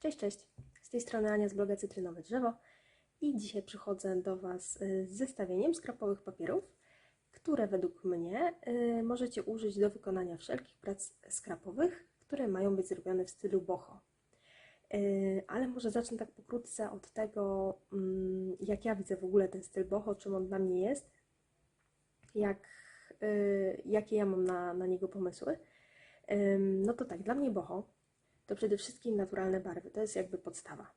Cześć, cześć. Z tej strony Ania z bloga Cytrynowe Drzewo i dzisiaj przychodzę do Was y, z zestawieniem skrapowych papierów, które według mnie y, możecie użyć do wykonania wszelkich prac skrapowych, które mają być zrobione w stylu boho. Y, Ale może zacznę tak pokrótce od tego, mm, jak ja widzę w ogóle ten styl boho, czym on dla mnie jest, jak, jakie ja mam na, na niego pomysły. No to tak, dla mnie boho to przede wszystkim naturalne barwy. To jest jakby podstawa.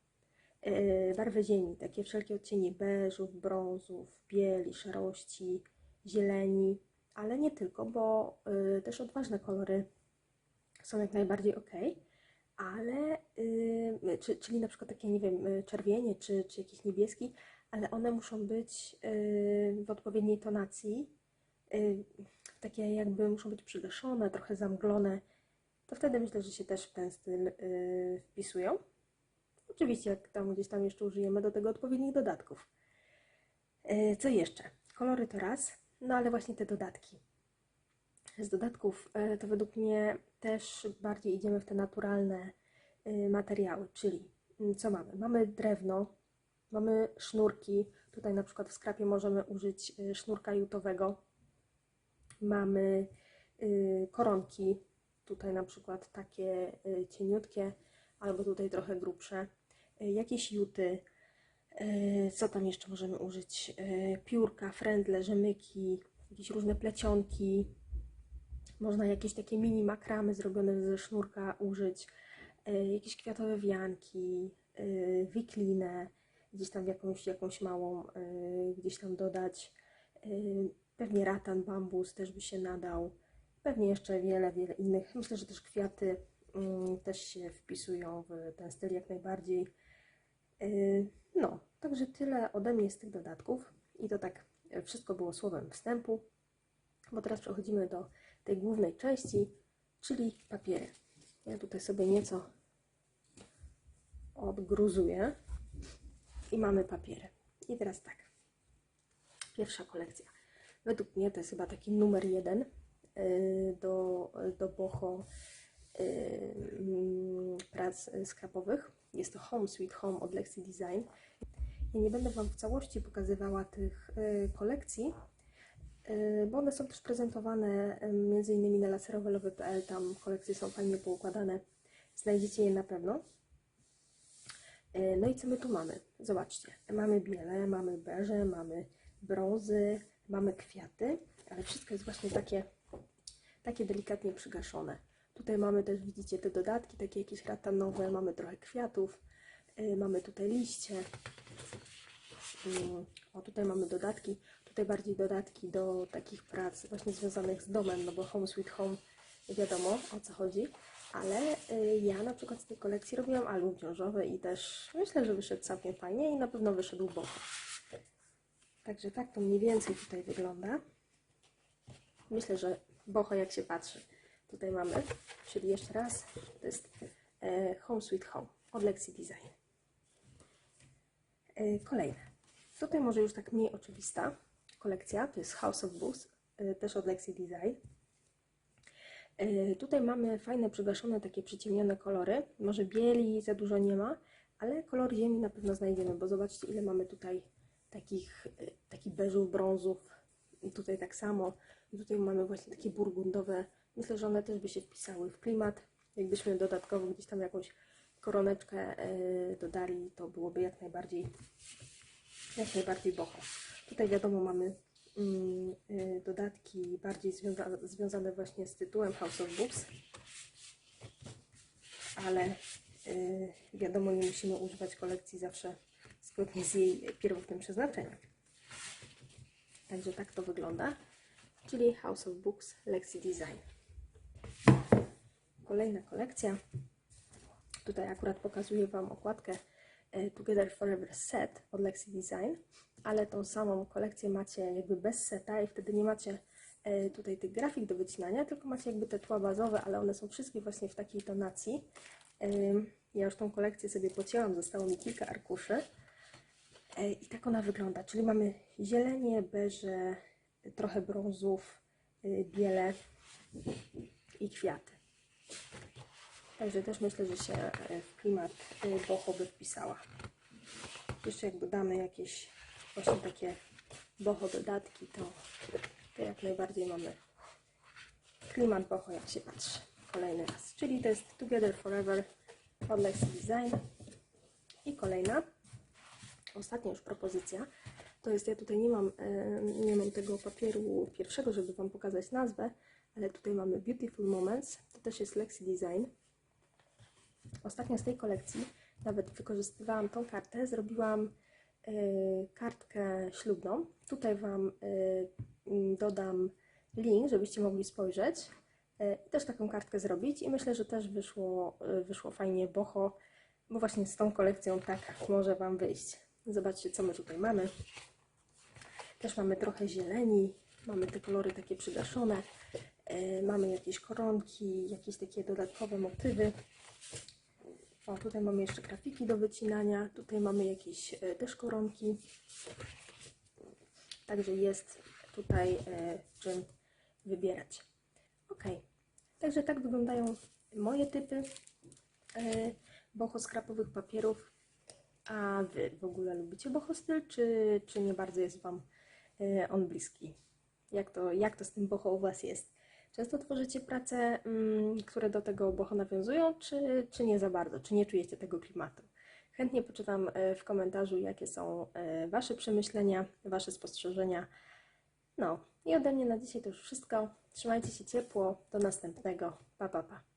Yy, barwy ziemi, takie wszelkie odcienie beżów, brązów, bieli, szarości, zieleni, ale nie tylko, bo yy, też odważne kolory są jak najbardziej ok, ale czy, czyli na przykład takie, nie wiem, czerwienie czy, czy jakiś niebieski, ale one muszą być w odpowiedniej tonacji, takie jakby muszą być przygaszone, trochę zamglone, to wtedy myślę, że się też w ten styl yy, wpisują. Oczywiście, jak tam gdzieś tam jeszcze użyjemy do tego odpowiednich dodatków. Yy, co jeszcze? Kolory to raz, no ale właśnie te dodatki. Z dodatków yy, to według mnie też bardziej idziemy w te naturalne yy, materiały, czyli yy, co mamy? Mamy drewno, mamy sznurki. Tutaj na przykład w skrapie możemy użyć yy, sznurka jutowego. Mamy yy, koronki, tutaj na przykład takie y, cieniutkie, albo tutaj trochę grubsze, Y, jakieś juty, y, co tam jeszcze możemy użyć, piórka, frędle, rzemyki, jakieś różne plecionki, można jakieś takie mini makramy zrobione ze sznurka użyć, jakieś kwiatowe wianki, wiklinę, gdzieś tam jakąś, jakąś małą, gdzieś tam dodać, pewnie ratan, bambus też by się nadał, Pewnie jeszcze wiele, wiele innych. Myślę, że też kwiaty mm, też się wpisują w ten styl jak najbardziej. Yy, No, także tyle ode mnie z tych dodatków. I to tak e, wszystko było słowem wstępu, bo teraz przechodzimy do tej głównej części, czyli papiery. Ja tutaj sobie nieco odgruzuję i mamy papiery. I teraz tak. Pierwsza kolekcja. Według mnie to jest chyba taki numer jeden y, do, do boho y, mm, prac skrapowych. Jest to Home Sweet Home od Lexi Design. Ja nie będę Wam w całości pokazywała tych y, kolekcji, y, bo one są też prezentowane y, innymi na laserowelowy.pl. Tam kolekcje są fajnie poukładane. Znajdziecie je na pewno. Y, No i co my tu mamy? Zobaczcie, mamy biele, mamy beże, mamy brązy, mamy kwiaty, ale wszystko jest właśnie takie, takie delikatnie przygaszone. Tutaj mamy też, widzicie, te dodatki, takie jakieś ratanowe, mamy trochę kwiatów, y, mamy tutaj liście. Mm, O, tutaj mamy dodatki, tutaj bardziej dodatki do takich prac właśnie związanych z domem, no bo Home Sweet Home, wiadomo o co chodzi. Ale y, ja na przykład z tej kolekcji robiłam album ciążowy i też myślę, że wyszedł całkiem fajnie i na pewno wyszedł boho. Także tak to mniej więcej tutaj wygląda. Myślę, że boho jak się patrzy. Tutaj mamy, czyli jeszcze raz, to jest e, Home Sweet Home od Lexi Design. E, kolejne. Tutaj może już tak mniej oczywista kolekcja, to jest House of Books, e, też od Lexi Design. Tutaj mamy fajne, przygaszone, takie przyciemnione kolory. Może bieli za dużo nie ma, ale kolor ziemi na pewno znajdziemy, bo zobaczcie, ile mamy tutaj takich, takich beżów, brązów. Tutaj tak samo. I tutaj mamy właśnie takie burgundowe. Myślę, że one też by się wpisały w klimat. Jakbyśmy dodatkowo gdzieś tam jakąś koroneczkę e, dodali, to byłoby jak najbardziej, jak najbardziej boho. Tutaj wiadomo mamy mm, y, dodatki bardziej związa związane właśnie z tytułem House of Books, ale y, wiadomo, nie musimy używać kolekcji zawsze zgodnie z jej pierwotnym przeznaczeniem. Także tak to wygląda, czyli House of Books Lexi Design. Kolejna kolekcja. Tutaj akurat pokazuję Wam okładkę e, Together Forever Set od Lexi Design, ale tą samą kolekcję macie jakby bez seta i wtedy nie macie e, tutaj tych grafik do wycinania, tylko macie jakby te tła bazowe, ale one są wszystkie właśnie w takiej tonacji. Ja już tą kolekcję sobie pocięłam, zostało mi kilka arkuszy. E, I tak ona wygląda, czyli mamy zielenie, beże, trochę brązów, y, biele i kwiaty. Także też myślę, że się e, w klimat e, boho by wpisała. Jeszcze jak dodamy jakieś właśnie takie boho dodatki, to, to jak najbardziej mamy klimat boho, jak się patrzy. Kolejny raz. Czyli to jest Together Forever od Design. I kolejna, ostatnia już propozycja. To jest, ja tutaj nie mam, e, nie mam tego papieru pierwszego, żeby Wam pokazać nazwę, ale tutaj mamy Beautiful Moments. To też jest Lexi Design. Ostatnio z tej kolekcji nawet wykorzystywałam tą kartę, zrobiłam e, kartkę ślubną. Tutaj Wam e, dodam link, żebyście mogli spojrzeć i też taką kartkę zrobić. I myślę, że też wyszło, wyszło fajnie boho, bo właśnie z tą kolekcją tak może Wam wyjść. Zobaczcie, co my tutaj mamy. Też mamy trochę zieleni, mamy te kolory takie przygaszone, e, mamy jakieś koronki, jakieś takie dodatkowe motywy. O, tutaj mamy jeszcze grafiki do wycinania, tutaj mamy jakieś e, też koronki. Także jest tutaj e, czym wybierać. Ok, także tak wyglądają moje typy boho skrapowych papierów. A Wy w ogóle lubicie boho styl, czy, czy nie bardzo jest Wam e, on bliski? Jak to, jak to z tym boho u Was jest? Często tworzycie prace, mm, które do tego boho nawiązują, czy, czy nie za bardzo? Czy nie czujecie tego klimatu? Chętnie poczytam e, w komentarzu, jakie są e, Wasze przemyślenia, Wasze spostrzeżenia. No i ode mnie na dzisiaj to już wszystko. Trzymajcie się ciepło. Do następnego. Pa, pa, pa.